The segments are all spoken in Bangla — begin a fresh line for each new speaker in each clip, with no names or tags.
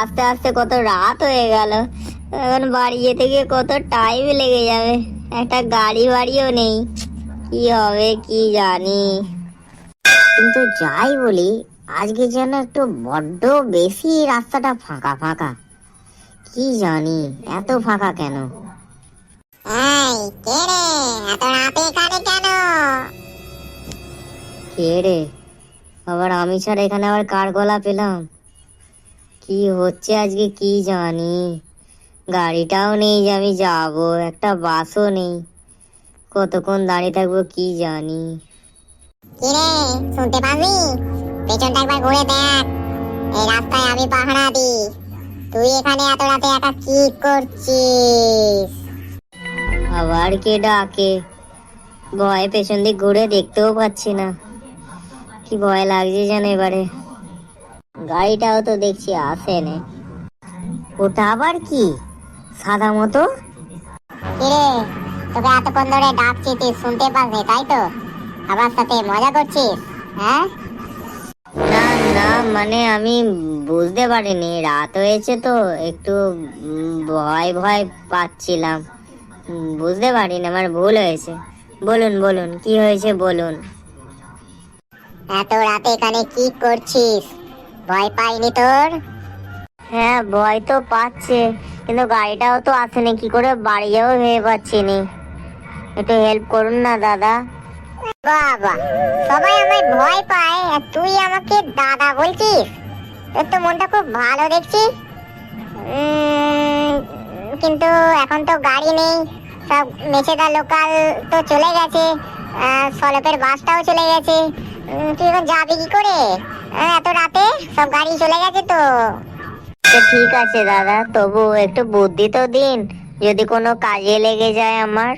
আস্তে আস্তে কত রাত হয়ে গেল। এখন বাড়ি যেতে গিয়ে কত টাইম লেগে যাবে। একটা গাড়ি বাড়িও নেই। কি হবে কি জানি। কিন্তু যাই বলি আজকে যেন একটু বড্ড বেশি রাস্তাটা ফাঁকা ফাঁকা। কি জানি এত ফাঁকা কেন?
কে রে?
আবার আমি ছাড়া এখানে আবার কার গলা পেলাম? কি হচ্ছে আজকে কি জানি? গাড়িটাও নেই যে আমি যাব একটা বাসও নেই। কতক্ষণ দাঁড়িয়ে থাকব কি জানি।
কি রে শুনতে পাবি? পেছনটা একবার ঘুরে দেখ। এই রাস্তায় আমি পাহারা দি তুই এখানে এত রাতে একা কি করছিস?
আবার কে ডাকে? ভয়ে পেছন দিক ঘুরে দেখতেও পাচ্ছি না। কি ভয় লাগছে যেন এবারে। গাড়িটাও তো দেখছি আসে না। ওটা আবার কি? সাদা মতো?
কি রে তোকে এতক্ষণ ধরে ডাকছি তুই শুনতে পাসনি তাই তো? আমার সাথে মজা করছিস হ্যাঁ?
না না মানে আমি বুঝতে পারিনি রাত হয়েছে তো একটু ভয় ভয় পাচ্ছিলাম। বুঝতে পারিনি আমার ভুল হয়েছে। বলুন বলুন কি হয়েছে বলুন।
এত রাতে এখানে কি করছিস? ভয় পাইনি তোর?
হ্যাঁ ভয় তো পাচ্ছে কিন্তু গাড়িটাও তো আসেনি কি করে বাড়ি যাব ভেবে পাচ্ছি নি। একটু হেল্প করুন না দাদা।
বাবা সবাই আমায় ভয় পায় আর তুই আমাকে দাদা বলছিস? তোর তো মনটা খুব ভালো দেখছি। কিন্তু এখন তো গাড়ি নেই সব মেছেদা লোকাল তো চলে গেছে সলপের বাসটাও চলে গেছে। তুই এখন যাবি কি করে? এত রাতে সব গাড়ি চলে গেছে তো।
তো ঠিক আছে দাদা তবু একটু বুদ্ধি তো দিন যদি কোনো কাজে লেগে যায় আমার।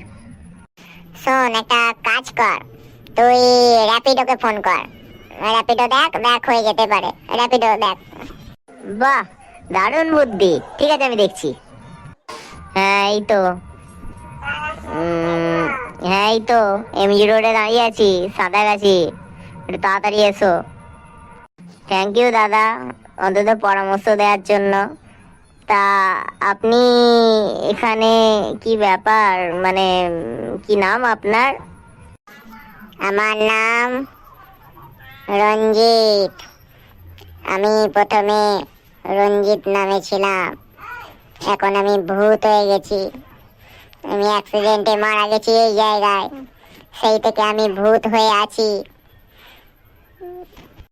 শোন একটা কাজ কর তুই র্যাপিডোকে ফোন কর। র্যাপিডো দেখ ব্যাক হয়ে যেতে পারে। র্যাপিডো দেখ।
বাহ দারুণ বুদ্ধি ঠিক আছে আমি দেখছি। হ্যাঁ এই তো। হ্যাঁ এই তো এমজি রোডে দাঁড়িয়ে আছি সাঁতারগাছি একটু তাড়াতাড়ি এসো। থ্যাংক ইউ দাদা। অন্তত পরামর্শ দেওয়ার জন্য। তা আপনি এখানে কি ব্যাপার? মানে কি নাম আপনার?
আমার নাম রঞ্জিত। আমি প্রথমে রঞ্জিত নামে ছিলাম। এখন আমি ভূত হয়ে গেছি। আমি অ্যাক্সিডেন্টে মারা গেছি এই জায়গায়। সেই থেকে আমি ভূত হয়ে আছি।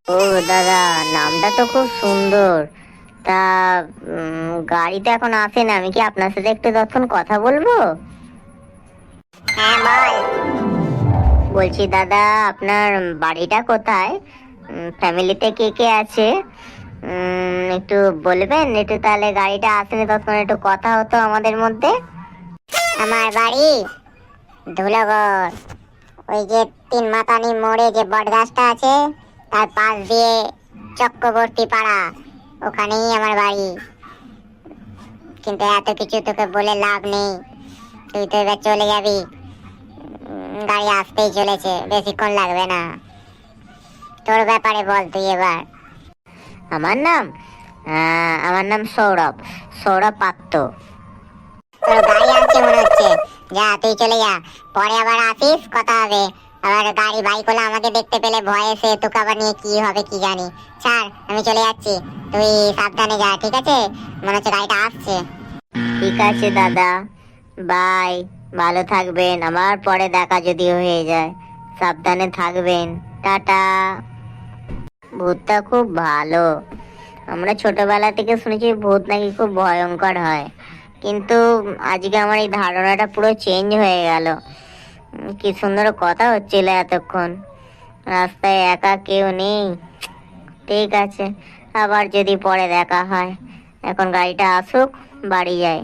ও দাদা নামটা তো খুব সুন্দর। তা গাড়িতে এখন আসে না আমি কি আপনার সাথে একটু তখন কথা বলব?
হ্যাঁ বল।
বলছি দাদা আপনার বাড়িটা কোথায়? ফ্যামিলিতে কে কে আছে? একটু বলবেন একটু তাহলে গাড়িটা আসেনি তখন একটু কথা হতো আমাদের মধ্যে।
আমার বাড়ি ধুলাগড় ওই যে তিন মাতানি মোড়ে যে বট গাছটা আছে তার পাশ দিয়ে চক্রবর্তী পাড়া ওখানেই আমার বাড়ি। কিন্তু এত কিছু তোকে বলে লাভ নেই। তুই তো এবার চলে যাবি। গাড়ি আসতেই চলেছে বেশিক্ষণ লাগবে না। তোর ব্যাপারে বল তুই এবার।
আমার নাম আমার নাম সৌরভ সৌরভ পাত্র
তোর গাড়ি আসছে মনে হচ্ছে। যা তুই চলে যা। পরে আবার আসিস কথা হবে। আবার গাড়ি বাইক হলে আমাকে দেখতে পেলে ভয়ে সে তোকে আবার নিয়ে কি হবে কি জানি। ছাড়, আমি চলে যাচ্ছি। তুই সাবধানে যা, ঠিক আছে? মনে হচ্ছে গাড়িটা আসছে।
ঠিক আছে, দাদা। বাই। ভালো থাকবেন। আমার পরে দেখা যদি হয়ে যায়। সাবধানে থাকবেন। টাটা। ভূতটা খুব ভালো। আমরা ছোটবেলা থেকে শুনেছি ভূত নাকি খুব ভয়ঙ্কর হয়। কিন্তু আজকে আমার এই ধারণাটা পুরো চেঞ্জ হয়ে গেল। কি সুন্দর কথা হচ্ছিল এতক্ষণ। রাস্তায় একা কেউ নেই। ঠিক আছে, আবার যদি পরে দেখা হয়। এখন গাড়িটা আসুক, বাড়ি যাই।